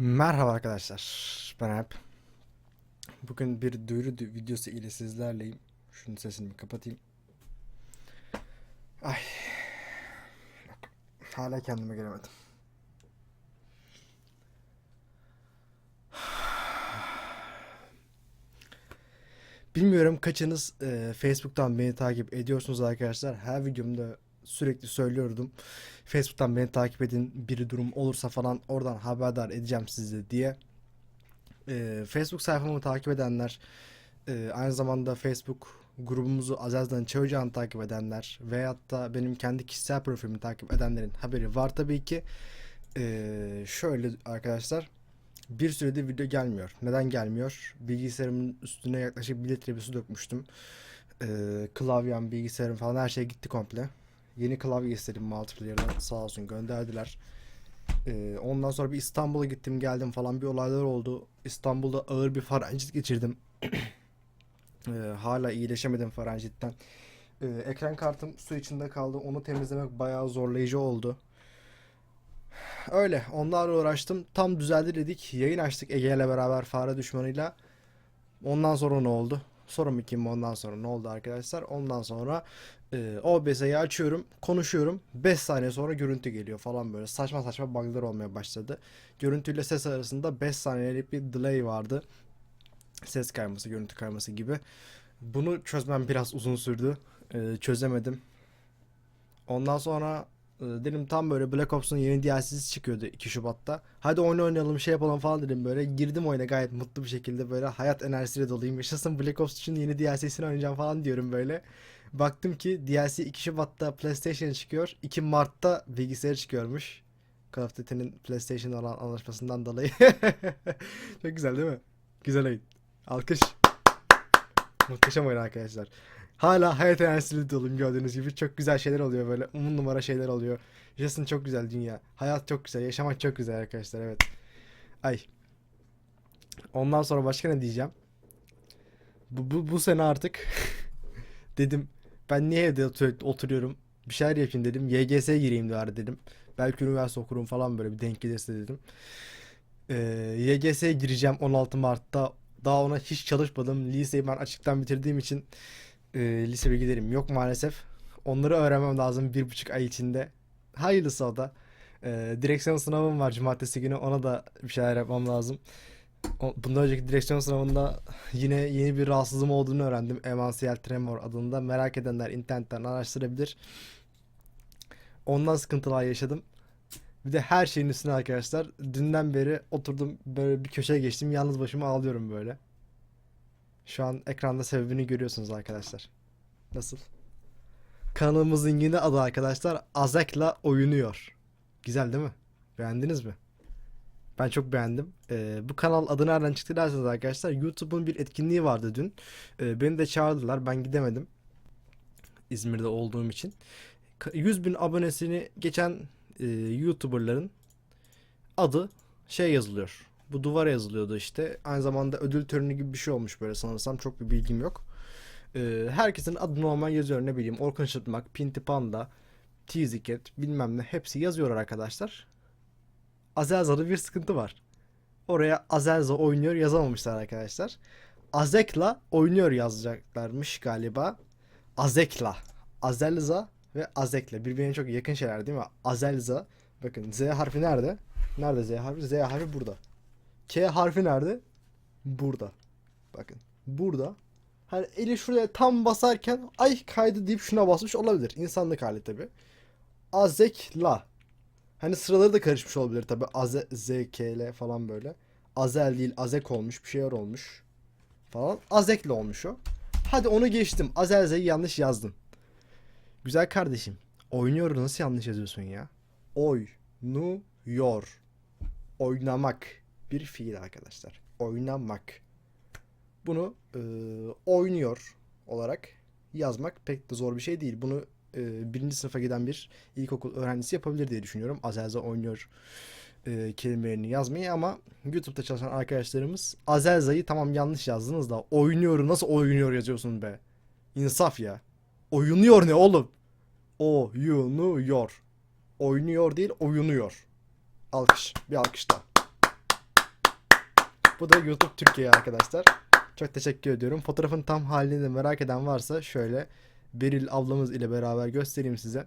Merhaba arkadaşlar. Ben Alp. Bugün bir duyuru videosu ile sizlerleyim. Şunun sesini kapatayım. Ay. Hala kendime gelemedim. Bilmiyorum kaçınız e, Facebook'tan beni takip ediyorsunuz arkadaşlar. Her videomda sürekli söylüyordum. Facebook'tan beni takip edin. Bir durum olursa falan oradan haberdar edeceğim sizi diye. E, Facebook sayfamı takip edenler, e, aynı zamanda Facebook grubumuzu Azaz'dan Çağıcan'ı takip edenler veyahut da benim kendi kişisel profilimi takip edenlerin haberi var tabii ki. E, şöyle arkadaşlar. Bir süredir video gelmiyor. Neden gelmiyor? Bilgisayarımın üstüne yaklaşık 1 litre bir su dökmüştüm. Ee, klavyem, bilgisayarım falan her şey gitti komple. Yeni klavye istedim multiplayer'dan sağ olsun gönderdiler. Ee, ondan sonra bir İstanbul'a gittim geldim falan bir olaylar oldu. İstanbul'da ağır bir faranjit geçirdim. Ee, hala iyileşemedim faranjitten. Ee, ekran kartım su içinde kaldı. Onu temizlemek bayağı zorlayıcı oldu. Öyle onlarla uğraştım. Tam düzeldi dedik. Yayın açtık Ege ile beraber fare düşmanıyla. Ondan sonra ne oldu? Sorun kim ondan sonra ne oldu arkadaşlar? Ondan sonra e, OBS'yi açıyorum, konuşuyorum. 5 saniye sonra görüntü geliyor falan böyle. Saçma saçma bug'lar olmaya başladı. Görüntüyle ses arasında 5 saniyelik bir delay vardı. Ses kayması, görüntü kayması gibi. Bunu çözmem biraz uzun sürdü. E, çözemedim. Ondan sonra dedim tam böyle Black Ops'un yeni DLC'si çıkıyordu 2 Şubat'ta. Hadi oyun oynayalım şey yapalım falan dedim böyle. Girdim oyuna gayet mutlu bir şekilde böyle hayat enerjisiyle doluyum. Yaşasın Black Ops için yeni DLC'sini oynayacağım falan diyorum böyle. Baktım ki DLC 2 Şubat'ta PlayStation çıkıyor. 2 Mart'ta bilgisayar çıkıyormuş. Call of Duty'nin PlayStation olan anlaşmasından dolayı. Çok güzel değil mi? Güzel oyun. Alkış. Muhteşem oyun arkadaşlar. Hala hayat enerjisiyle doluyum gördüğünüz gibi. Çok güzel şeyler oluyor böyle. Umut numara şeyler oluyor. Yaşasın çok güzel dünya. Hayat çok güzel. Yaşamak çok güzel arkadaşlar evet. Ay. Ondan sonra başka ne diyeceğim? Bu, bu, bu sene artık dedim ben niye evde otur- oturuyorum? Bir şeyler yapayım dedim. YGS'ye gireyim bari dedim. Belki üniversite okurum falan böyle bir denk gelirse dedim. Ee, YGS'ye gireceğim 16 Mart'ta. Daha ona hiç çalışmadım. Liseyi ben açıktan bitirdiğim için e, lise bilgilerim yok maalesef. Onları öğrenmem lazım bir buçuk ay içinde. Hayırlısı o da. E, direksiyon sınavım var cumartesi günü. Ona da bir şeyler yapmam lazım. Bundan önceki direksiyon sınavında yine yeni bir rahatsızlığım olduğunu öğrendim. Emansiyel tremor adında. Merak edenler internetten araştırabilir. Ondan sıkıntılar yaşadım. Bir de her şeyin üstüne arkadaşlar. Dünden beri oturdum böyle bir köşeye geçtim. Yalnız başıma ağlıyorum böyle. Şu an ekranda sebebini görüyorsunuz arkadaşlar. Nasıl? Kanalımızın yeni adı arkadaşlar Azek'la oynuyor. Güzel değil mi? Beğendiniz mi? Ben çok beğendim. Ee, bu kanal adı nereden çıktı derseniz arkadaşlar YouTube'un bir etkinliği vardı dün. Ee, beni de çağırdılar. Ben gidemedim. İzmir'de olduğum için. Ka- 100 bin abonesini geçen e, YouTuber'ların adı şey yazılıyor. Bu duvara yazılıyordu işte. Aynı zamanda ödül töreni gibi bir şey olmuş böyle sanırsam. Çok bir bilgim yok. Ee, herkesin adı normal yazıyor ne bileyim. Orkun Işıtmak, Pinti Panda, Tiziket bilmem ne hepsi yazıyor arkadaşlar. Azelza'da bir sıkıntı var. Oraya Azelza oynuyor yazamamışlar arkadaşlar. Azekla oynuyor yazacaklarmış galiba. Azekla. Azelza ve Azekla. Birbirine çok yakın şeyler değil mi? Azelza. Bakın Z harfi nerede? Nerede Z harfi? Z harfi burada. K harfi nerede? Burada. Bakın. Burada. Hani eli şuraya tam basarken ay kaydı deyip şuna basmış olabilir. İnsanlık hali tabi. Azekla. Hani sıraları da karışmış olabilir tabi. Aze, Z, K, L falan böyle. Azel değil Azek olmuş bir şeyler olmuş. Falan. Azekle olmuş o. Hadi onu geçtim. Azelze'yi yanlış yazdın. Güzel kardeşim. Oynuyor nasıl yanlış yazıyorsun ya? Oynuyor. Oynamak. Bir fiil arkadaşlar. Oynamak. Bunu e, oynuyor olarak yazmak pek de zor bir şey değil. Bunu e, birinci sınıfa giden bir ilkokul öğrencisi yapabilir diye düşünüyorum. Azelza oynuyor e, kelimelerini yazmayı ama YouTube'da çalışan arkadaşlarımız Azelza'yı tamam yanlış yazdınız da oynuyor nasıl oynuyor yazıyorsun be? İnsaf ya. Oynuyor ne oğlum? Oynuyor. Oynuyor değil oynuyor. Alkış. Bir alkış daha. Bu da YouTube Türkiye arkadaşlar. Çok teşekkür ediyorum. Fotoğrafın tam halini de merak eden varsa şöyle Beril ablamız ile beraber göstereyim size.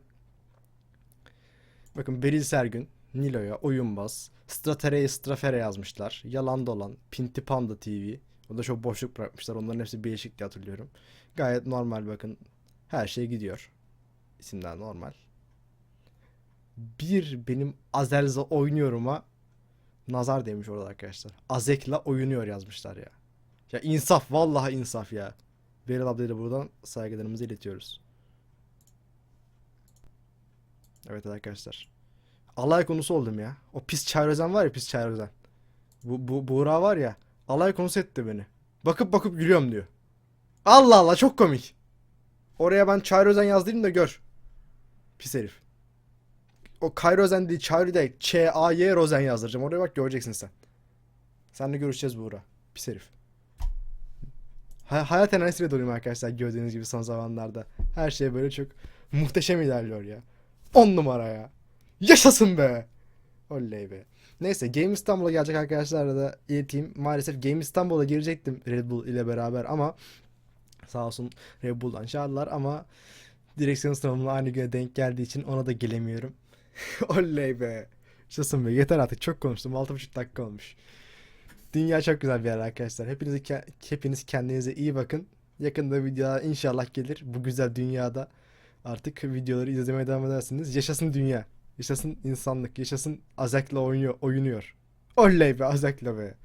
Bakın Beril Sergün, Nilo'ya, Oyunbaz, Stratere'ye Strafere yazmışlar. Yalan Dolan, Pinti Panda TV. O da çok boşluk bırakmışlar. Onların hepsi değişik diye hatırlıyorum. Gayet normal bakın. Her şey gidiyor. İsimler normal. Bir benim Azelza oynuyorum'a nazar demiş orada arkadaşlar. Azek'la oynuyor yazmışlar ya. Ya insaf vallahi insaf ya. Beril ablaya da buradan saygılarımızı iletiyoruz. Evet arkadaşlar. Alay konusu oldum ya. O pis Çayrozen var ya pis Çayrozen. Bu, bu Buğra var ya. Alay konusu etti beni. Bakıp bakıp gülüyorum diyor. Allah Allah çok komik. Oraya ben Çayrozen yazdırayım da gör. Pis herif. O Kayrozen değil Çayro değil. Ç-A-Y Rozen yazdıracağım. Oraya bak göreceksin sen. Seninle görüşeceğiz Buğra. Pis herif. Ha- hayat enerjisiyle doluyum arkadaşlar gördüğünüz gibi son zamanlarda. Her şey böyle çok muhteşem ilerliyor ya. 10 numara ya. Yaşasın be. Oley be. Neyse Game İstanbul'a gelecek arkadaşlarla da ileteyim. Maalesef Game İstanbul'a girecektim Red Bull ile beraber ama sağ olsun Red Bull'dan çağırdılar ama direksiyon sınavımla aynı güne denk geldiği için ona da gelemiyorum. Oley be. Yaşasın be. Yeter artık çok konuştum. 6,5 dakika olmuş. Dünya çok güzel bir yer arkadaşlar. Hepiniz, hepiniz kendinize iyi bakın. Yakında videolar inşallah gelir. Bu güzel dünyada artık videoları izlemeye devam edersiniz. Yaşasın dünya. Yaşasın insanlık. Yaşasın Azek'le oynuyor, oynuyor. Oley be Azek'le be.